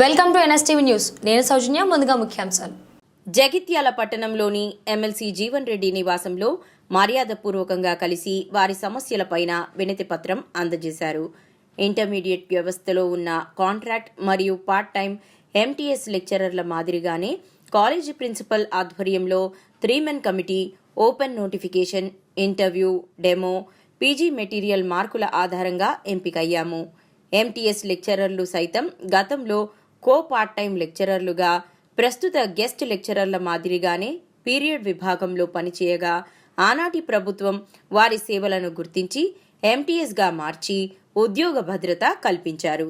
Welcome to NSTV news. నేను సౌజన్య ముందుగా ముఖ్యాంశాలు. జగిత్యాల పట్టణంలోని ఎమ్మెల్సీ జీవన్ రెడ్డి నివాసంలో మర్యాదపూర్వకంగా కలిసి వారి సమస్యలపైన వినతి పత్రం అందజేశారు. ఇంటర్మీడియట్ వ్యవస్థలో ఉన్న కాంట్రాక్ట్ మరియు పార్ట్ టైం ఎంటీఎస్ లెక్చరర్ల మాదిరిగానే కాలేజీ ప్రిన్సిపల్ ఆధ్వర్యంలో three men committee open notification interview demo PG material మార్కుల ఆధారంగా ఎంపికయ్యాము. ఎంటీఎస్ లెక్చరర్లు సైతం గతంలో కో పార్ట్ టైం లెక్చరర్లుగా ప్రస్తుత గెస్ట్ లెక్చరర్ల మాదిరిగానే పీరియడ్ విభాగంలో పనిచేయగా ఆనాటి ప్రభుత్వం వారి సేవలను గుర్తించి ఎంటీఎస్గా మార్చి ఉద్యోగ భద్రత కల్పించారు.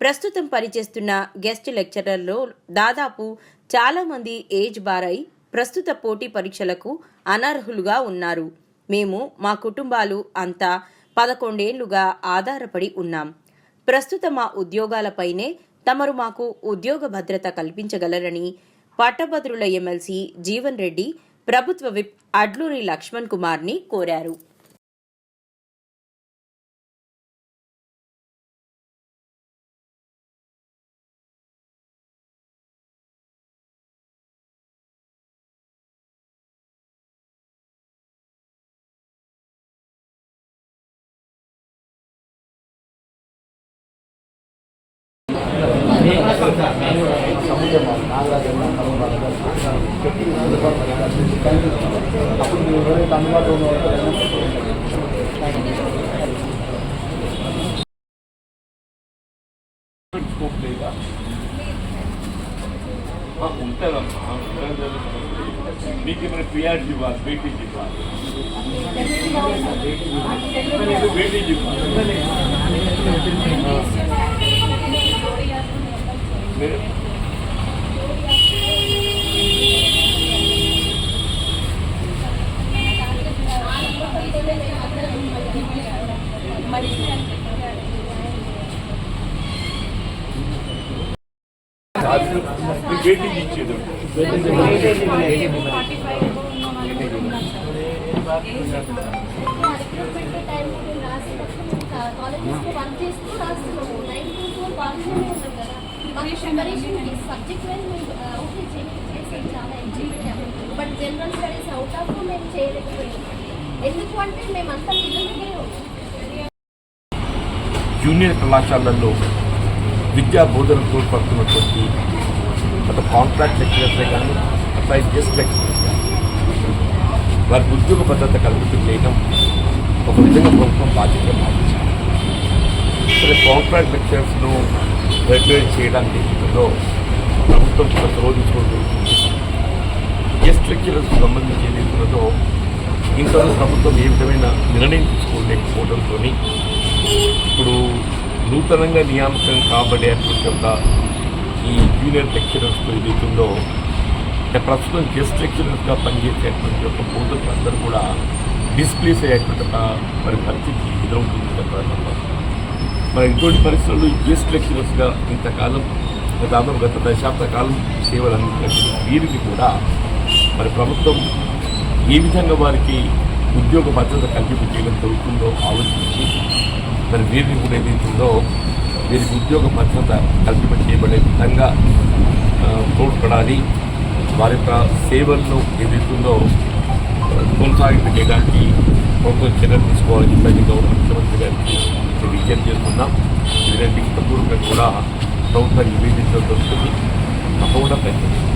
ప్రస్తుతం పనిచేస్తున్న గెస్ట్ లెక్చరర్లో దాదాపు చాలామంది ఏజ్ బారై ప్రస్తుత పోటీ పరీక్షలకు అనర్హులుగా ఉన్నారు. మేము మా కుటుంబాలు అంతా పదకొండేళ్ళుగా ఆధారపడి ఉన్నాం. ప్రస్తుత మా ఉద్యోగాలపైనే తమరు మాకు ఉద్యోగ భద్రత కల్పించగలరని పట్టభద్రుల ఎమ్మెల్సీ జీవన్ రెడ్డి ప్రభుత్వ విప్ అడ్లూరి లక్ష్మణ్ కుమార్ని కోరారు. అప్పుడు మీరు ఎవరైతే అందుబాటులో స్కోప్ లేదా ఉంటుందమ్మా మీకు ఏమైనా ప్రియారిటీ ఇవ్వాలి వెయిటేజ్ ఇవ్వాలి వెయిటేజ్ ఇవ్వాలి వెయిటేజ్ ఇచ్చేది but general studies out of మేము చేయలేకపోయాం ఎందుకు అంటే మేమంతా పిల్లల దగ్గరే ఉన్నాం జూనియర్ కళాశాలల్లో విద్యా బోధన తోడ్పడుతున్నటువంటి అటు కాంట్రాక్ట్ లెక్చరర్సే కానీ అట్లా గెస్ట్ లెక్చరర్స్ కానీ వారికి ఉద్యోగ భద్రత కల్పించి చేయడం ఒక విధంగా ప్రభుత్వం బాధ్యత భావించాలి సరే కాంట్రాక్ట్ లెక్చరర్స్ను రెగ్యులేట్ చేయడానికి ఏదో ప్రభుత్వం కూడా శోధించుకుంటూ గెస్ట్ లెక్చరర్స్ సంబంధించి ఏదైతున్నదో ఇంతవరకు ప్రభుత్వం ఏ విధమైన నిర్ణయం తీసుకోలేకపోవడంతో ఇప్పుడు నూతనంగా నియామకం కాబడేటువంటి ఒక ఈ జూనియర్ లెక్చరర్స్ ఏదైతుందో ప్రస్తుతం గెస్ట్ లెక్చరర్స్గా పనిచేసేటువంటి ఒక బోధకులు అందరూ కూడా డిస్ప్లేస్ అయ్యేటువంటి ఒక మరి పరిస్థితి ఎదురవుతుంది చెప్పడం మరి ఇటువంటి పరిస్థితుల్లో గెస్ట్ లెక్చరర్స్గా ఇంతకాలం దాదాపు గత దశాబ్ద కాలం సేవలు అందించినటువంటి వీరికి కూడా మరి ప్రభుత్వం ఏ విధంగా వారికి ఉద్యోగ భద్రత కల్పింపు చేయడం జరుగుతుందో ఆలోచించి మరి వీరిని కూడా ఏదైతుందో వీరికి ఉద్యోగ భద్రత కల్పింప చేయబడే విధంగా తోడ్పడాలి. వారి యొక్క సేవలను ఏదైతుందో కొనసాగింపు చేయడానికి ప్రభుత్వం చర్యలు తీసుకోవాలని చెప్పి గౌరవ ముఖ్యమంత్రి గారికి విజ్ఞప్తి చేస్తున్నాం. ఇలాంటి తప్పకుండా కూడా ప్రభుత్వం నివేదించడం జరుగుతుంది తప్పకుండా ప్రయత్నిస్తాం.